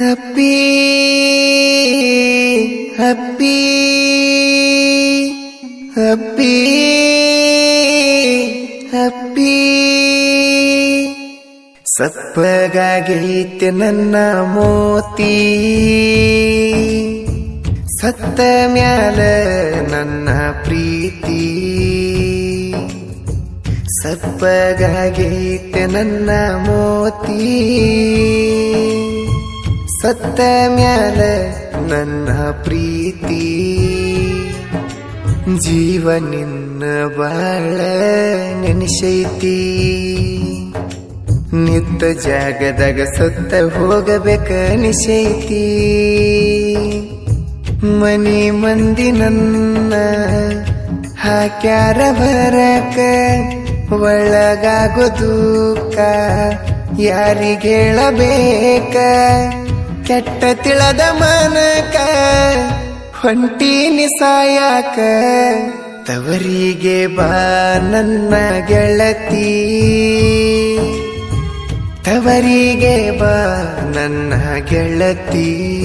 ಹಪ್ಪಿ ಹಪ್ಪಿ ಹಬ್ಬಿ ಹಬ್ಬಿ. ಸಪ್ಪಗಾಗೈತೆ ನನ್ನ ಮೋತಿ, ಸತ್ತ ಮ್ಯಾಲ ನನ್ನ ಪ್ರೀತಿ. ಸಪ್ಪಗಾಗೈತೆ ನನ್ನ ಮೋತಿ, ಸತ್ತ ಮ್ಯಾಲ ನನ್ನ ಪ್ರೀತಿ ಜೀವ ನಿನ್ನ ಬಾಳ ನೆನೆಸೈತಿ. ನಿತ್ತ ಜಾಗದಾಗ ಸತ್ತ ಹೋಗಬೇಕ ನಿಶೈತಿ ಮನಿ ಮಂದಿ ನನ್ನ ಹಾಕ್ಯಾರ ಬರಕ, ಒಳಗಾಗೋ ಯಾರಿಗೆ ಯಾರಿಗೇಳಬೇಕ ಕೆಟ್ಟ ತಿಳದ ಮನಕ ಹೊಂಟೀನಿ ಸಾಯಾಕ. ತವರಿಗೆ ಬಾ ನನ್ನ ಗೆಳತಿ. ತವರಿಗೆ ಬಾ ನನ್ನ ಗೆಳತಿ.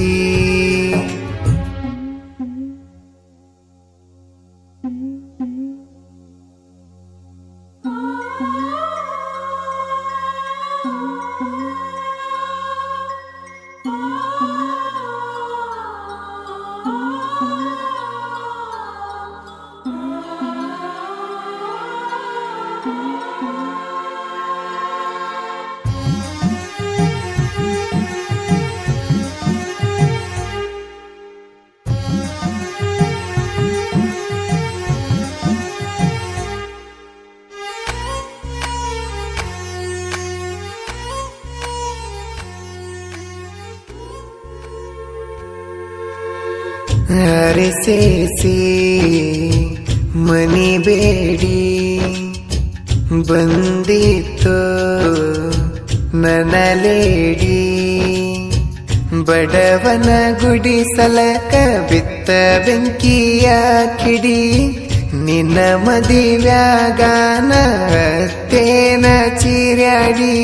ಅರಿಸೇಸಿ ಮನಿ ಬೇಡಿ ಬಂದಿತ್ತು ನನಲೇಡಿ ಬಡವನ ಗುಡಿ ಸಲಕ ಬಿತ್ತ ಬೆಂಕಿಯ ಕಿಡಿ ನಿನ್ನ ಮದಿವ್ಯಾಗಾನ ತೇನ ಚಿರ್ಯಾಡಿ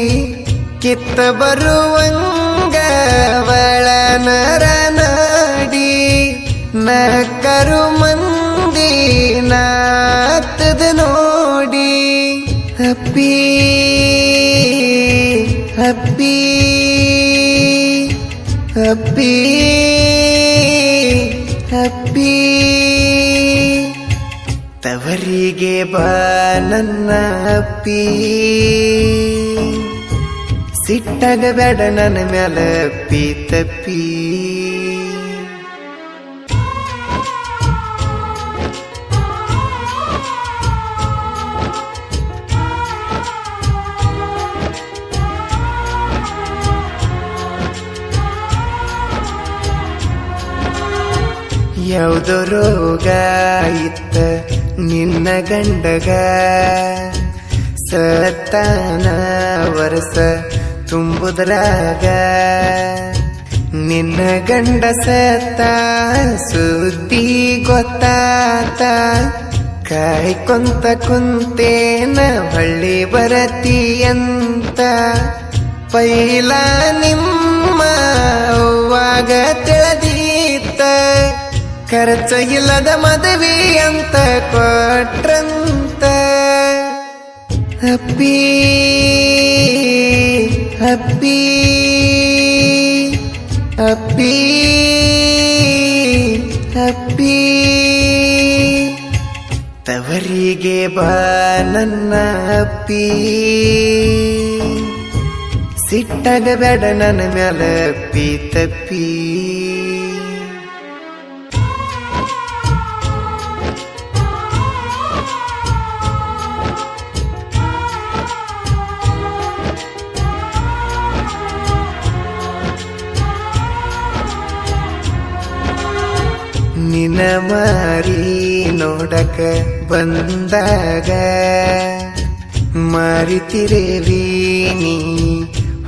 ಕಿತ್ತ ಬರುವಂಗ ಅವಳ ನರ ನಾಡಿ ನಕ್ಕರು ಮಂದಿ ನಾತದ ನೋಡಿ ಅಪ್ಪಿ ಅಪ್ಪಿ ಅಪ್ಪಿ ಅಪ್ಪಿ ತವರಿಗೆ ಬಾ ನನ್ನ ಅಪ್ಪಿ ಸಿಟ್ಟಾಗ ಬೇಡ ನನ್ನ ಮ್ಯಾಲ ಅಪ್ಪಿ ತಪ್ಪಿ ಯಾವುದೋ ರೋಗ ಇತ್ತ ನಿನ್ನ ಗಂಡಗ. ಸತ್ತಾನ ವರ್ಷ ತುಂಬುದರಾಗ. ನಿನ್ನ ಗಂಡ ಸತ್ತ ಸುದ್ದಿ ಗೊತ್ತಾತ. ಕಾಯ್ಕೊಂತ ಕುಂತೇನ ಹೊಳ್ಳಿ ಬರತಿಯಂತ ಪೈಲ ನಿಮ್ಮ ತಿಳಿದೀತ ಖರ್ಚ ಇಲ್ಲದ ಮದುವೆ ಅಂತ ಕೊಟ್ರಂತ. ಅಪ್ಪಿ ಅಪ್ಪಿ ಅಪ್ಪಿ ಅಪ್ಪಿ. ತವರಿಗೆ ಬಾ ನನ್ನ ಅಪ್ಪಿ. ಸಿಟ್ಟಾಗ ಬೇಡ ನನ್ನ ಮ್ಯಾಲ ಅಪ್ಪಿ ತಪ್ಪಿ. ನಿನ ಮಾರಿ ನೋಡಕ ಬಂದಾಗ ಮಾರಿತಿರೇವಿ ನೀ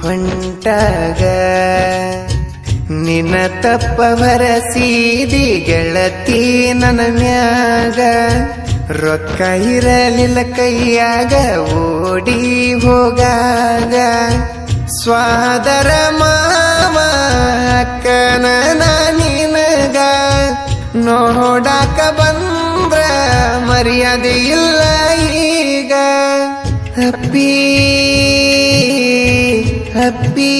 ಹೊಂಟಾಗ. ನಿನ್ನ ತಪ್ಪ ಭರಸೀದಿ ಗೆಳತಿ ನನ್ನ ಮ್ಯಾಗ. ರೊಕ್ಕ ಇರಲಿಲ್ಲ ಕೈಯಾಗ ಓಡಿ ಹೋಗಾಗ. ಸ್ವಾದರ ಮಾವ ನೋಡಾಕ ಬಂದ್ರ ಮರ್ಯಾದೆ ಇಲ್ಲ ಈಗ. ಹಪ್ಪಿ ಹಪ್ಪಿ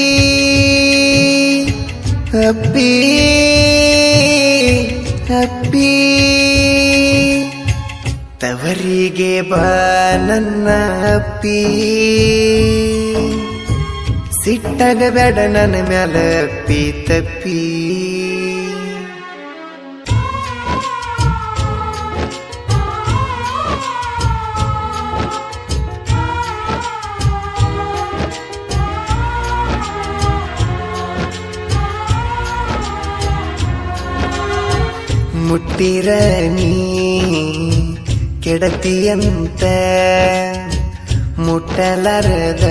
ಹಪ್ಪಿ ಹಪ್ಪಿ ತವರಿಗೆ ಬಾ ನನ್ನ ಅಪ್ಪಿ. ಸಿಟ್ಟಾಗ ಬೇಡ ನನ್ನ ಮ್ಯಾಲ ತಪ್ಪಿ. ಮುಟ್ಟಿರ ನೀ? ಕೆಡತಿಯಂತ? ಮುಟ್ಟಲರದ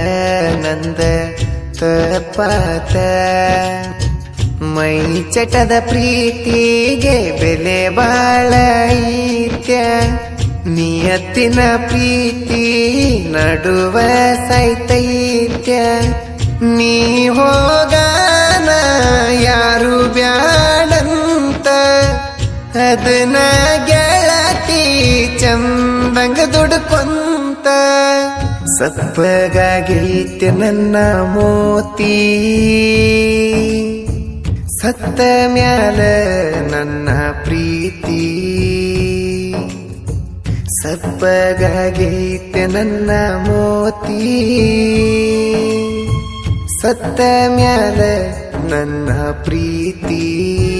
ನಂದ ತಪಾತ ಮೈ ಚಟದ ಪ್ರೀತಿಗೆ ಬೆಲೆ ಬಾಳ ನಿಯತ್ತಿನ ಪ್ರೀತಿ ನಡುವ ಸೈತೈತ್ಯ ನೀ ಹೋಗಾನ, ಯಾರು ಬ್ಯಾಡಂತ ಅದನ್ನ ಗೆಳತಿ ಚಂದಂಗ ದುಡ್ಕೊಂತ. ಸಪ್ಪಗಾಗೈತೆ ನನ್ನ ಮೋತಿ. ಸತ್ತ ಮ್ಯಾಲ ನನ್ನ ಪ್ರೀತಿ. ಸಪ್ಪಗಾಗೈತೆ ನನ್ನ ಮೋತಿ. ಸತ್ತ ಮ್ಯಾಲ ನನ್ನ ಪ್ರೀತಿ.